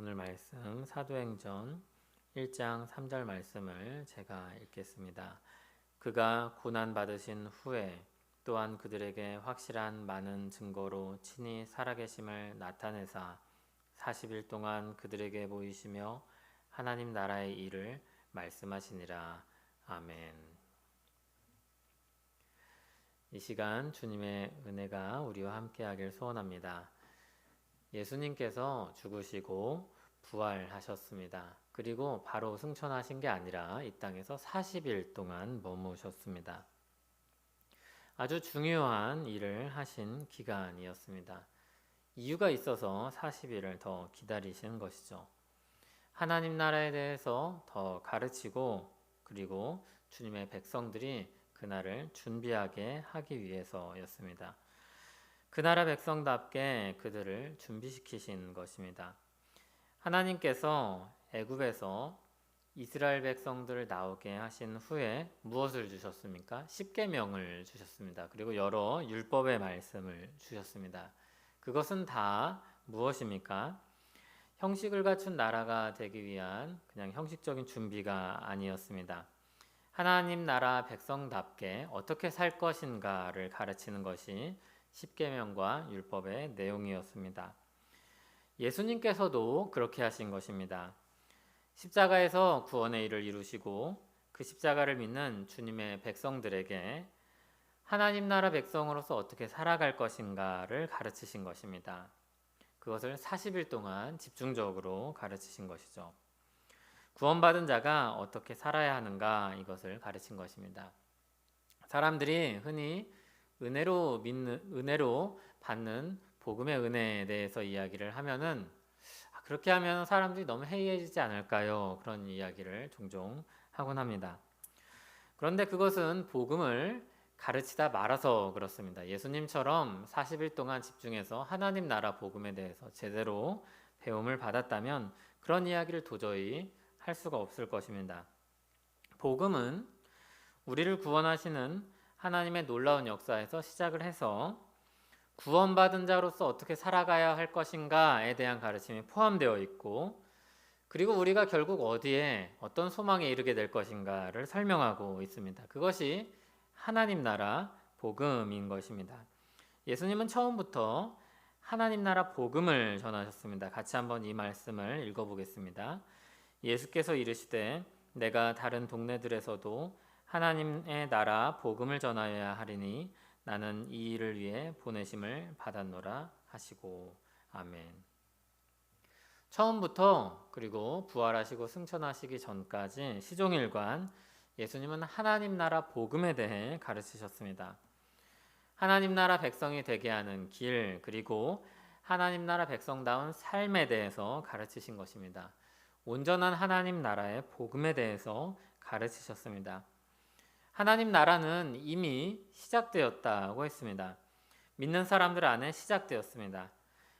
오늘 말씀 사도행전 1장 3절 말씀을 제가 읽겠습니다. 그가 고난 받으신 후에 또한 그들에게 확실한 많은 증거로 친히 살아계심을 나타내사 40일 동안 그들에게 보이시며 하나님 나라의 일을 말씀하시니라. 아멘. 이 시간 주님의 은혜가 우리와 함께하길 소원합니다. 예수님께서 죽으시고 부활하셨습니다. 그리고 바로 승천하신 게 아니라 이 땅에서 40일 동안 머무셨습니다. 아주 중요한 일을 하신 기간이었습니다. 이유가 있어서 40일을 더 기다리시는 것이죠. 하나님 나라에 대해서 더 가르치고 그리고 주님의 백성들이 그날을 준비하게 하기 위해서였습니다. 그 나라 백성답게 그들을 준비시키신 것입니다. 하나님께서 애굽에서 이스라엘 백성들을 나오게 하신 후에 무엇을 주셨습니까? 십계명을 주셨습니다. 그리고 여러 율법의 말씀을 주셨습니다. 그것은 다 무엇입니까? 형식을 갖춘 나라가 되기 위한 그냥 형식적인 준비가 아니었습니다. 하나님 나라 백성답게 어떻게 살 것인가를 가르치는 것이 십계명과 율법의 내용이었습니다. 예수님께서도 그렇게 하신 것입니다. 십자가에서 구원의 일을 이루시고 그 십자가를 믿는 주님의 백성들에게 하나님 나라 백성으로서 어떻게 살아갈 것인가를 가르치신 것입니다. 그것을 40일 동안 집중적으로 가르치신 것이죠. 구원받은 자가 어떻게 살아야 하는가 이것을 가르친 것입니다. 사람들이 흔히 은혜로 믿는 은혜로 받는 복음의 은혜에 대해서 이야기를 하면은 아, 그렇게 하면 사람들이 너무 해이해지지 않을까요? 그런 이야기를 종종 하곤 합니다. 그런데 그것은 복음을 가르치다 말아서 그렇습니다. 예수님처럼 40일 동안 집중해서 하나님 나라 복음에 대해서 제대로 배움을 받았다면 그런 이야기를 도저히 할 수가 없을 것입니다. 복음은 우리를 구원하시는 하나님의 놀라운 역사에서 시작을 해서 구원받은 자로서 어떻게 살아가야 할 것인가에 대한 가르침이 포함되어 있고 그리고 우리가 결국 어디에 어떤 소망에 이르게 될 것인가를 설명하고 있습니다. 그것이 하나님 나라 복음인 것입니다. 예수님은 처음부터 하나님 나라 복음을 전하셨습니다. 같이 한번 이 말씀을 읽어보겠습니다. 예수께서 이르시되 내가 다른 동네들에서도 하나님의 나라 복음을 전하여야 하리니 나는 이 일을 위해 보내심을 받았노라 하시고 아멘. 처음부터 그리고 부활하시고 승천하시기 전까지 시종일관 예수님은 하나님 나라 복음에 대해 가르치셨습니다. 하나님 나라 백성이 되게 하는 길 그리고 하나님 나라 백성다운 삶에 대해서 가르치신 것입니다. 온전한 하나님 나라의 복음에 대해서 가르치셨습니다. 하나님 나라는 이미 시작되었다고 했습니다. 믿는 사람들 안에 시작되었습니다.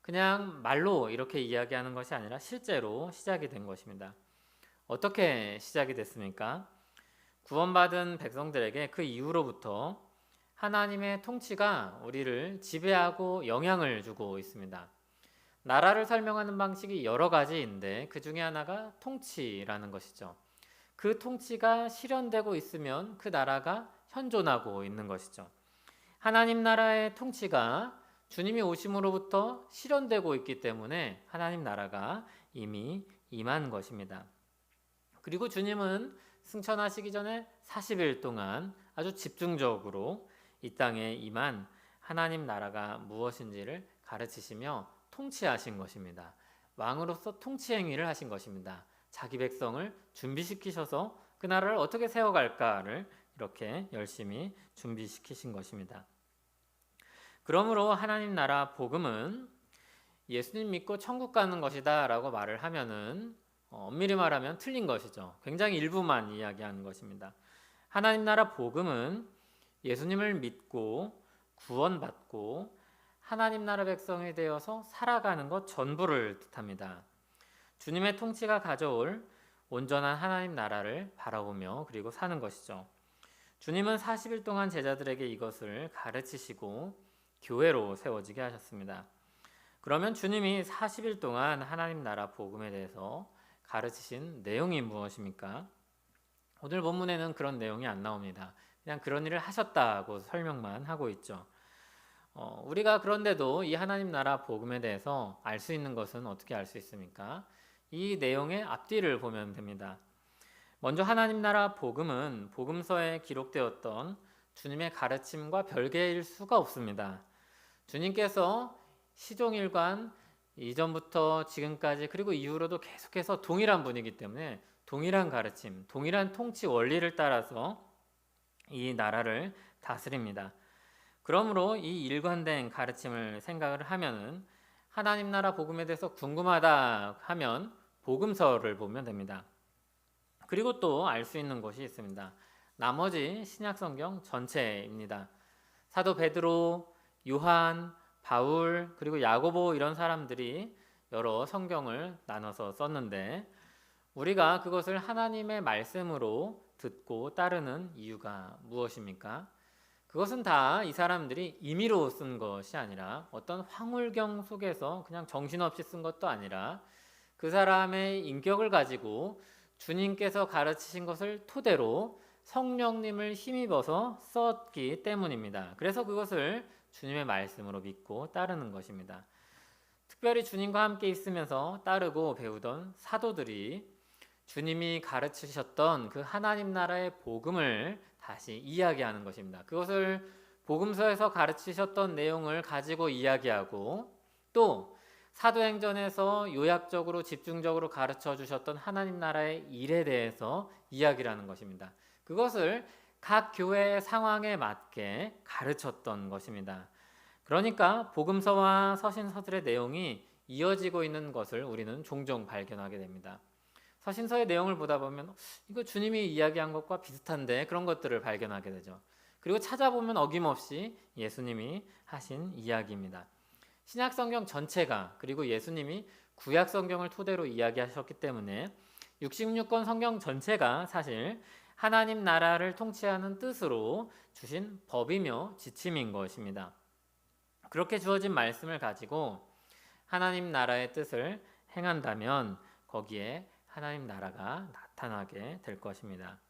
그냥 말로 이렇게 이야기하는 것이 아니라 실제로 시작이 된 것입니다. 어떻게 시작이 됐습니까? 구원받은 백성들에게 그 이후로부터 하나님의 통치가 우리를 지배하고 영향을 주고 있습니다. 나라를 설명하는 방식이 여러 가지인데 그 중에 하나가 통치라는 것이죠. 그 통치가 실현되고 있으면 그 나라가 현존하고 있는 것이죠. 하나님 나라의 통치가 주님이 오심으로부터 실현되고 있기 때문에 하나님 나라가 이미 임한 것입니다. 그리고 주님은 승천하시기 전에 40일 동안 아주 집중적으로 이 땅에 임한 하나님 나라가 무엇인지를 가르치시며 통치하신 것입니다. 왕으로서 통치 행위를 하신 것입니다. 자기 백성을 준비시키셔서 그 나라를 어떻게 세워갈까를 이렇게 열심히 준비시키신 것입니다. 그러므로 하나님 나라 복음은 예수님 믿고 천국 가는 것이다라고 말을 하면은 어, 엄밀히 말하면 틀린 것이죠. 굉장히 일부만 이야기하는 것입니다. 하나님 나라 복음은 예수님을 믿고 구원받고 하나님 나라 백성이 되어서 살아가는 것 전부를 뜻합니다. 주님의 통치가 가져올 온전한 하나님 나라를 바라보며 그리고 사는 것이죠. 주님은 40일 동안 제자들에게 이것을 가르치시고 교회로 세워지게 하셨습니다. 그러면 주님이 40일 동안 하나님 나라 복음에 대해서 가르치신 내용이 무엇입니까? 오늘 본문에는 그런 내용이 안 나옵니다. 그냥 그런 일을 하셨다고 설명만 하고 있죠. 어, 우리가 그런데도 이 하나님 나라 복음에 대해서 알 수 있는 것은 어떻게 알 수 있습니까? 이 내용의 앞뒤를 보면 됩니다. 먼저 하나님 나라 복음은 복음서에 기록되었던 주님의 가르침과 별개일 수가 없습니다. 주님께서 시종일관 이전부터 지금까지 그리고 이후로도 계속해서 동일한 분이기 때문에 동일한 가르침, 동일한 통치 원리를 따라서 이 나라를 다스립니다. 그러므로 이 일관된 가르침을 생각을 하면은 하나님 나라 복음에 대해서 궁금하다 하면 복음서를 보면 됩니다. 그리고 또 알 수 있는 것이 있습니다. 나머지 신약 성경 전체입니다. 사도 베드로, 요한, 바울 그리고 야고보 이런 사람들이 여러 성경을 나눠서 썼는데 우리가 그것을 하나님의 말씀으로 듣고 따르는 이유가 무엇입니까? 그것은 다 이 사람들이 임의로 쓴 것이 아니라 어떤 황홀경 속에서 그냥 정신없이 쓴 것도 아니라 그 사람의 인격을 가지고 주님께서 가르치신 것을 토대로 성령님을 힘입어서 썼기 때문입니다. 그래서 그것을 주님의 말씀으로 믿고 따르는 것입니다. 특별히 주님과 함께 있으면서 따르고 배우던 사도들이 주님이 가르치셨던 그 하나님 나라의 복음을 다시 이야기하는 것입니다. 그것을 복음서에서 가르치셨던 내용을 가지고 이야기하고 또 사도행전에서 요약적으로 집중적으로 가르쳐 주셨던 하나님 나라의 일에 대해서 이야기를 하는 것입니다. 그것을 각 교회의 상황에 맞게 가르쳤던 것입니다. 그러니까 복음서와 서신서들의 내용이 이어지고 있는 것을 우리는 종종 발견하게 됩니다. 서신서의 내용을 보다 보면 이거 주님이 이야기한 것과 비슷한데 그런 것들을 발견하게 되죠. 그리고 찾아보면 어김없이 예수님이 하신 이야기입니다. 신약 성경 전체가 그리고 예수님이 구약 성경을 토대로 이야기하셨기 때문에 66권 성경 전체가 사실 하나님 나라를 통치하는 뜻으로 주신 법이며 지침인 것입니다. 그렇게 주어진 말씀을 가지고 하나님 나라의 뜻을 행한다면 거기에 하나님 나라가 나타나게 될 것입니다.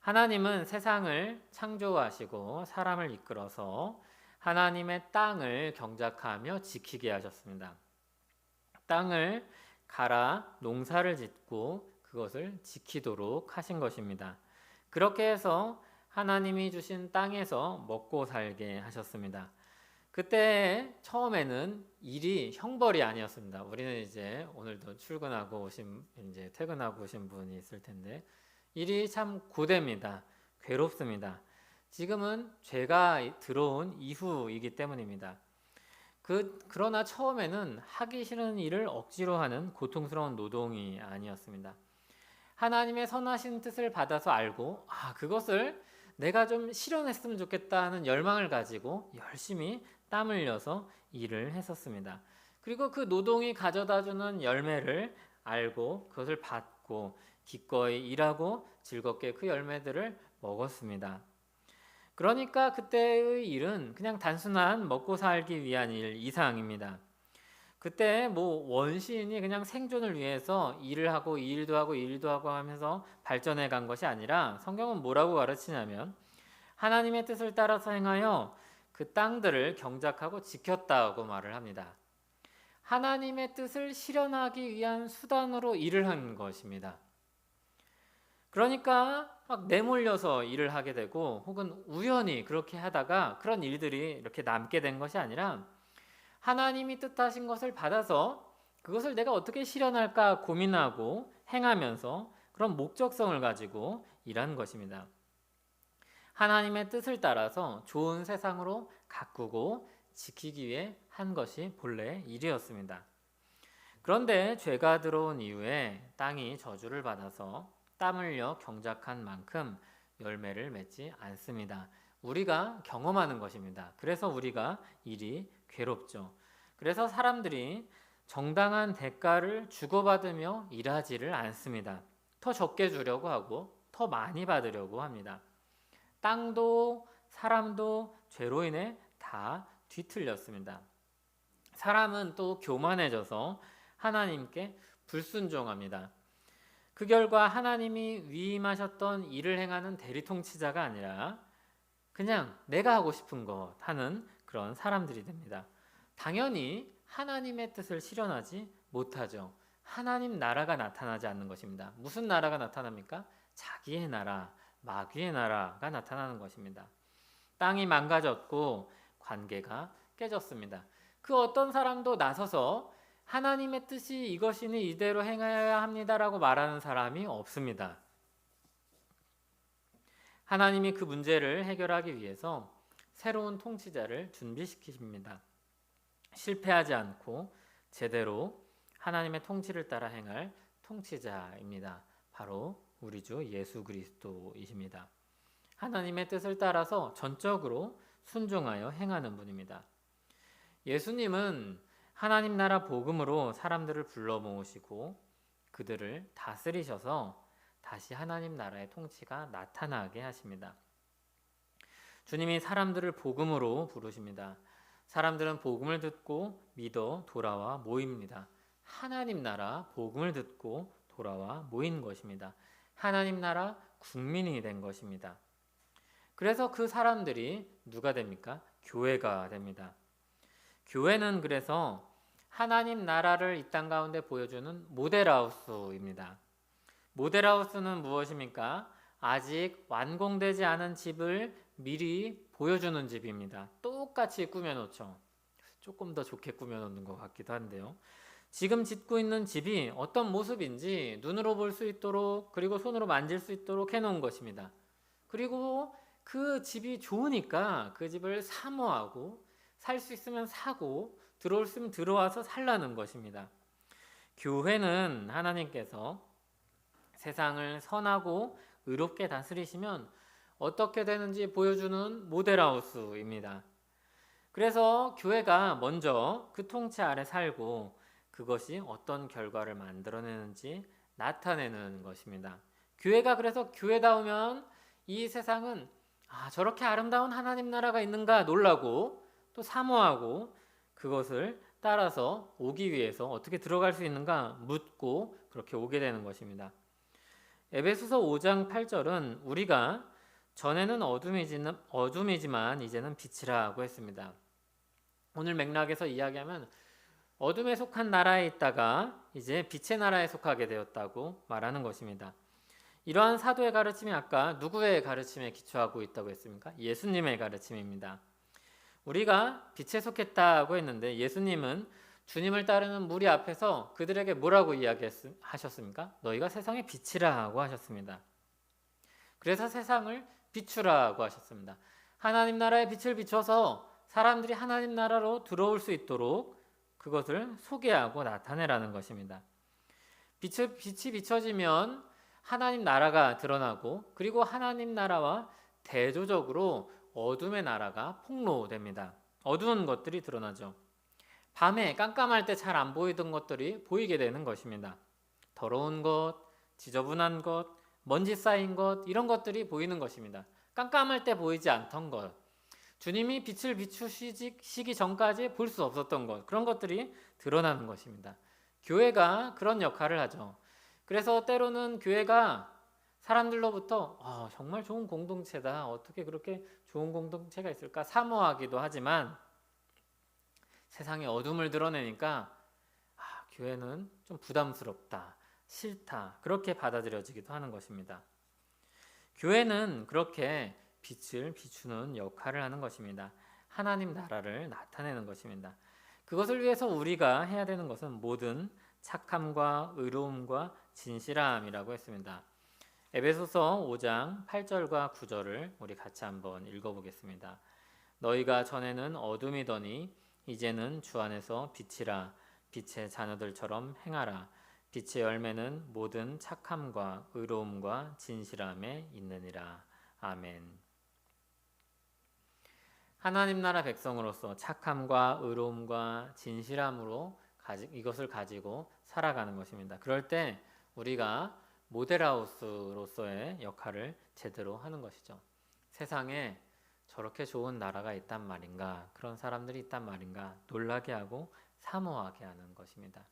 하나님은 세상을 창조하시고 사람을 이끌어서 하나님의 땅을 경작하며 지키게 하셨습니다. 땅을 갈아 농사를 짓고 그것을 지키도록 하신 것입니다. 그렇게 해서 하나님이 주신 땅에서 먹고 살게 하셨습니다. 그때 처음에는 일이 형벌이 아니었습니다. 우리는 이제 오늘도 출근하고 오신 이제 퇴근하고 오신 분이 있을 텐데 일이 참 고됩니다. 괴롭습니다. 지금은 죄가 들어온 이후이기 때문입니다. 그, 그러나 처음에는 하기 싫은 일을 억지로 하는 고통스러운 노동이 아니었습니다. 하나님의 선하신 뜻을 받아서 알고, 아, 그것을 내가 좀 실현했으면 좋겠다는 열망을 가지고 열심히 땀 흘려서 일을 했었습니다. 그리고 그 노동이 가져다 주는 열매를 알고 그것을 받고 기꺼이 일하고 즐겁게 그 열매들을 먹었습니다. 그러니까 그때의 일은 그냥 단순한 먹고 살기 위한 일 이상입니다. 그때 뭐 원시인이 그냥 생존을 위해서 일을 하고 일도 하고 일도 하고 하면서 발전해 간 것이 아니라 성경은 뭐라고 가르치냐면 하나님의 뜻을 따라서 행하여 그 땅들을 경작하고 지켰다고 말을 합니다. 하나님의 뜻을 실현하기 위한 수단으로 일을 한 것입니다. 그러니까 막 내몰려서 일을 하게 되고 혹은 우연히 그렇게 하다가 그런 일들이 이렇게 남게 된 것이 아니라 하나님이 뜻하신 것을 받아서 그것을 내가 어떻게 실현할까 고민하고 행하면서 그런 목적성을 가지고 일한 것입니다. 하나님의 뜻을 따라서 좋은 세상으로 가꾸고 지키기 위해 한 것이 본래 일이었습니다. 그런데 죄가 들어온 이후에 땅이 저주를 받아서 땀 흘려 경작한 만큼 열매를 맺지 않습니다. 우리가 경험하는 것입니다. 그래서 우리가 일이 괴롭죠. 그래서 사람들이 정당한 대가를 주고받으며 일하지를 않습니다. 더 적게 주려고 하고 더 많이 받으려고 합니다. 땅도 사람도 죄로 인해 다 뒤틀렸습니다. 사람은 또 교만해져서 하나님께 불순종합니다. 그 결과 하나님이 위임하셨던 일을 행하는 대리통치자가 아니라 그냥 내가 하고 싶은 것 하는 그런 사람들이 됩니다. 당연히 하나님의 뜻을 실현하지 못하죠. 하나님 나라가 나타나지 않는 것입니다. 무슨 나라가 나타납니까? 자기의 나라, 마귀의 나라가 나타나는 것입니다. 땅이 망가졌고 관계가 깨졌습니다. 그 어떤 사람도 나서서 하나님의 뜻이 이것이니 이대로 행해야 합니다라고 말하는 사람이 없습니다. 하나님이 그 문제를 해결하기 위해서 새로운 통치자를 준비시키십니다. 실패하지 않고 제대로 하나님의 통치를 따라 행할 통치자입니다. 바로 우리 주 예수 그리스도이십니다. 하나님의 뜻을 따라서 전적으로 순종하여 행하는 분입니다. 예수님은 하나님 나라 복음으로 사람들을 불러 모으시고 그들을 다스리셔서 다시 하나님 나라의 통치가 나타나게 하십니다. 주님이 사람들을 복음으로 부르십니다. 사람들은 복음을 듣고 믿어 돌아와 모입니다. 하나님 나라 복음을 듣고 돌아와 모인 것입니다. 하나님 나라 국민이 된 것입니다. 그래서 그 사람들이 누가 됩니까? 교회가 됩니다. 교회는 그래서 하나님 나라를 이 땅 가운데 보여주는 모델하우스입니다. 모델하우스는 무엇입니까? 아직 완공되지 않은 집을 미리 보여주는 집입니다. 똑같이 꾸며놓죠. 조금 더 좋게 꾸며놓는 것 같기도 한데요. 지금 짓고 있는 집이 어떤 모습인지 눈으로 볼 수 있도록 그리고 손으로 만질 수 있도록 해놓은 것입니다. 그리고 그 집이 좋으니까 그 집을 사모하고 살 수 있으면 사고 들어올 수 있으면 들어와서 살라는 것입니다. 교회는 하나님께서 세상을 선하고 의롭게 다스리시면 어떻게 되는지 보여주는 모델하우스입니다. 그래서 교회가 먼저 그 통치 아래 살고 그것이 어떤 결과를 만들어내는지 나타내는 것입니다. 교회가 그래서 교회다우면 이 세상은 아, 저렇게 아름다운 하나님 나라가 있는가 놀라고 또 사모하고 그것을 따라서 오기 위해서 어떻게 들어갈 수 있는가 묻고 그렇게 오게 되는 것입니다. 에베소서 5장 8절은 우리가 전에는 어둠이지만, 어둠이지만 이제는 빛이라고 했습니다. 오늘 맥락에서 이야기하면 어둠에 속한 나라에 있다가 이제 빛의 나라에 속하게 되었다고 말하는 것입니다. 이러한 사도의 가르침이 아까 누구의 가르침에 기초하고 있다고 했습니까? 예수님의 가르침입니다. 우리가 빛에 속했다고 했는데 예수님은 주님을 따르는 무리 앞에서 그들에게 뭐라고 이야기하셨습니까? 너희가 세상의 빛이라고 하셨습니다. 그래서 세상을 비추라고 하셨습니다. 하나님 나라의 빛을 비춰서 사람들이 하나님 나라로 들어올 수 있도록 그것을 소개하고 나타내라는 것입니다. 빛을, 빛이 비춰지면 하나님 나라가 드러나고 그리고 하나님 나라와 대조적으로 어둠의 나라가 폭로됩니다. 어두운 것들이 드러나죠. 밤에 깜깜할 때 잘 안 보이던 것들이 보이게 되는 것입니다. 더러운 것, 지저분한 것, 먼지 쌓인 것, 이런 것들이 보이는 것입니다. 깜깜할 때 보이지 않던 것, 주님이 빛을 비추시기 전까지 볼 수 없었던 것, 그런 것들이 드러나는 것입니다. 교회가 그런 역할을 하죠. 그래서 때로는 교회가 사람들로부터 아, 정말 좋은 공동체다. 어떻게 그렇게 좋은 공동체가 있을까? 사모하기도 하지만 세상에 어둠을 드러내니까 아, 교회는 좀 부담스럽다. 싫다. 그렇게 받아들여지기도 하는 것입니다. 교회는 그렇게 빛을 비추는 역할을 하는 것입니다. 하나님 나라를 나타내는 것입니다. 그것을 위해서 우리가 해야 되는 것은 모든 착함과 의로움과 진실함이라고 했습니다. 에베소서 5장 8절과 9절을 우리 같이 한번 읽어보겠습니다. 너희가 전에는 어둠이더니 이제는 주 안에서 빛이라 빛의 자녀들처럼 행하라 빛의 열매는 모든 착함과 의로움과 진실함에 있느니라 아멘. 하나님 나라 백성으로서 착함과 의로움과 진실함으로 이것을 가지고 살아가는 것입니다. 그럴 때 우리가 모델하우스로서의 역할을 제대로 하는 것이죠. 세상에 저렇게 좋은 나라가 있단 말인가, 그런 사람들이 있단 말인가, 놀라게 하고 사모하게 하는 것입니다.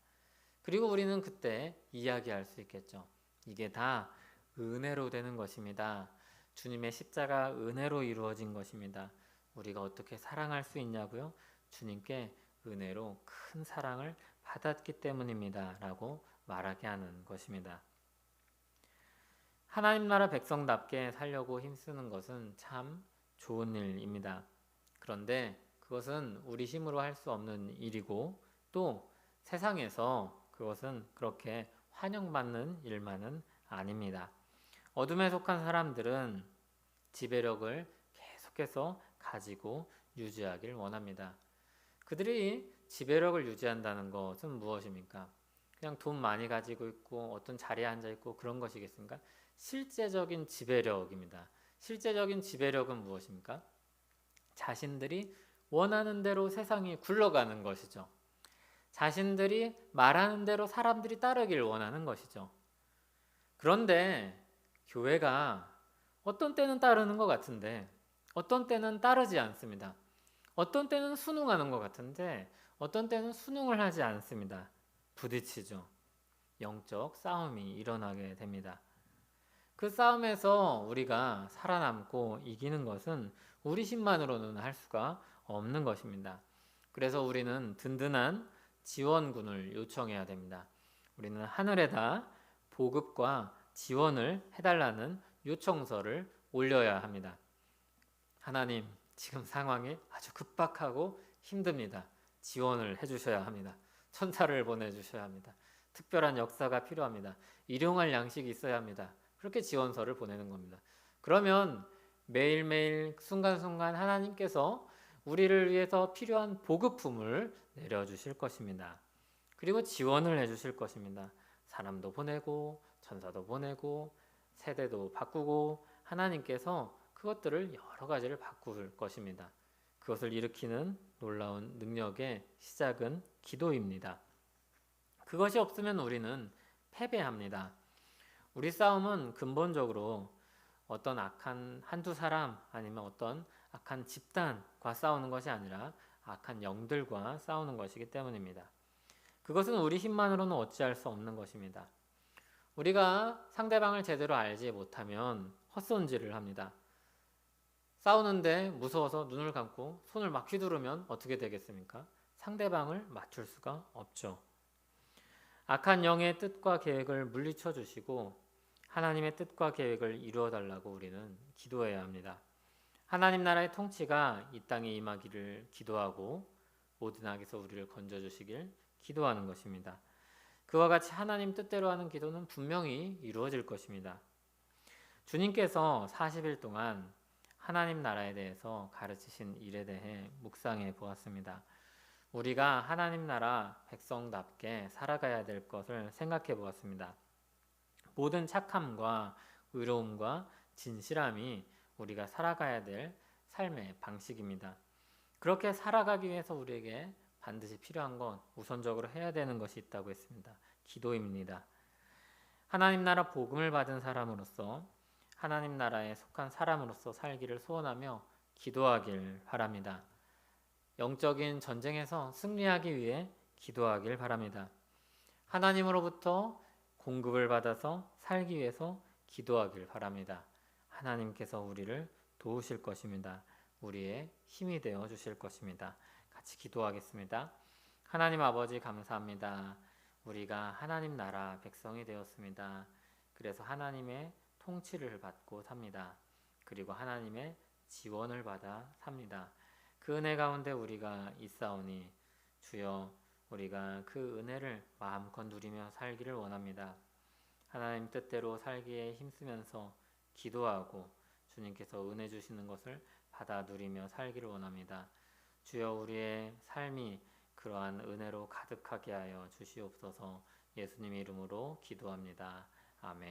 그리고 우리는 그때 이야기할 수 있겠죠. 이게 다 은혜로 되는 것입니다. 주님의 십자가 은혜로 이루어진 것입니다. 우리가 어떻게 사랑할 수 있냐고요? 주님께 은혜로 큰 사랑을 받았기 때문입니다. 라고 말하게 하는 것입니다. 하나님 나라 백성답게 살려고 힘쓰는 것은 참 좋은 일입니다. 그런데 그것은 우리 힘으로 할 수 없는 일이고 또 세상에서 그것은 그렇게 환영받는 일만은 아닙니다. 어둠에 속한 사람들은 지배력을 계속해서 가지고 유지하길 원합니다. 그들이 지배력을 유지한다는 것은 무엇입니까? 그냥 돈 많이 가지고 있고 어떤 자리에 앉아 있고 그런 것이겠습니까? 실제적인 지배력입니다. 실제적인 지배력은 무엇입니까? 자신들이 원하는 대로 세상이 굴러가는 것이죠. 자신들이 말하는 대로 사람들이 따르길 원하는 것이죠. 그런데 교회가 어떤 때는 따르는 것 같은데 어떤 때는 따르지 않습니다. 어떤 때는 순응하는 것 같은데 어떤 때는 순응을 하지 않습니다. 부딪히죠. 영적 싸움이 일어나게 됩니다. 그 싸움에서 우리가 살아남고 이기는 것은 우리 힘만으로는 할 수가 없는 것입니다. 그래서 우리는 든든한 지원군을 요청해야 됩니다. 우리는 하늘에다 보급과 지원을 해달라는 요청서를 올려야 합니다. 하나님, 지금 상황이 아주 급박하고 힘듭니다. 지원을 해주셔야 합니다. 천사를 보내주셔야 합니다. 특별한 역사가 필요합니다. 일용할 양식이 있어야 합니다. 그렇게 지원서를 보내는 겁니다. 그러면 매일매일 순간순간 하나님께서 우리를 위해서 필요한 보급품을 내려주실 것입니다. 그리고 지원을 해주실 것입니다. 사람도 보내고 천사도 보내고 세대도 바꾸고 하나님께서 그것들을 여러 가지를 바꿀 것입니다. 그것을 일으키는 놀라운 능력의 시작은 기도입니다. 그것이 없으면 우리는 패배합니다. 우리 싸움은 근본적으로 어떤 악한 한두 사람 아니면 어떤 악한 집단과 싸우는 것이 아니라 악한 영들과 싸우는 것이기 때문입니다. 그것은 우리 힘만으로는 어찌할 수 없는 것입니다. 우리가 상대방을 제대로 알지 못하면 헛손질을 합니다. 싸우는데 무서워서 눈을 감고 손을 막 휘두르면 어떻게 되겠습니까? 상대방을 맞출 수가 없죠. 악한 영의 뜻과 계획을 물리쳐 주시고 하나님의 뜻과 계획을 이루어 달라고 우리는 기도해야 합니다. 하나님 나라의 통치가 이 땅에 임하기를 기도하고 모든 악에서 우리를 건져 주시길 기도하는 것입니다. 그와 같이 하나님 뜻대로 하는 기도는 분명히 이루어질 것입니다. 주님께서 40일 동안 하나님 나라에 대해서 가르치신 일에 대해 묵상해 보았습니다. 우리가 하나님 나라 백성답게 살아가야 될 것을 생각해 보았습니다. 모든 착함과 의로움과 진실함이 우리가 살아가야 될 삶의 방식입니다. 그렇게 살아가기 위해서 우리에게 반드시 필요한 건 우선적으로 해야 되는 것이 있다고 했습니다. 기도입니다. 하나님 나라 복음을 받은 사람으로서 하나님 나라에 속한 사람으로서 살기를 소원하며 기도하길 바랍니다. 영적인 전쟁에서 승리하기 위해 기도하길 바랍니다. 하나님으로부터 공급을 받아서 살기 위해서 기도하길 바랍니다. 하나님께서 우리를 도우실 것입니다. 우리의 힘이 되어 주실 것입니다. 같이 기도하겠습니다. 하나님 아버지 감사합니다. 우리가 하나님 나라 백성이 되었습니다. 그래서 하나님의 통치를 받고 삽니다. 그리고 하나님의 지원을 받아 삽니다. 그 은혜 가운데 우리가 있사오니 주여 우리가 그 은혜를 마음껏 누리며 살기를 원합니다. 하나님 뜻대로 살기에 힘쓰면서 기도하고 주님께서 은혜 주시는 것을 받아 누리며 살기를 원합니다. 주여 우리의 삶이 그러한 은혜로 가득하게 하여 주시옵소서 예수님 이름으로 기도합니다. 아멘.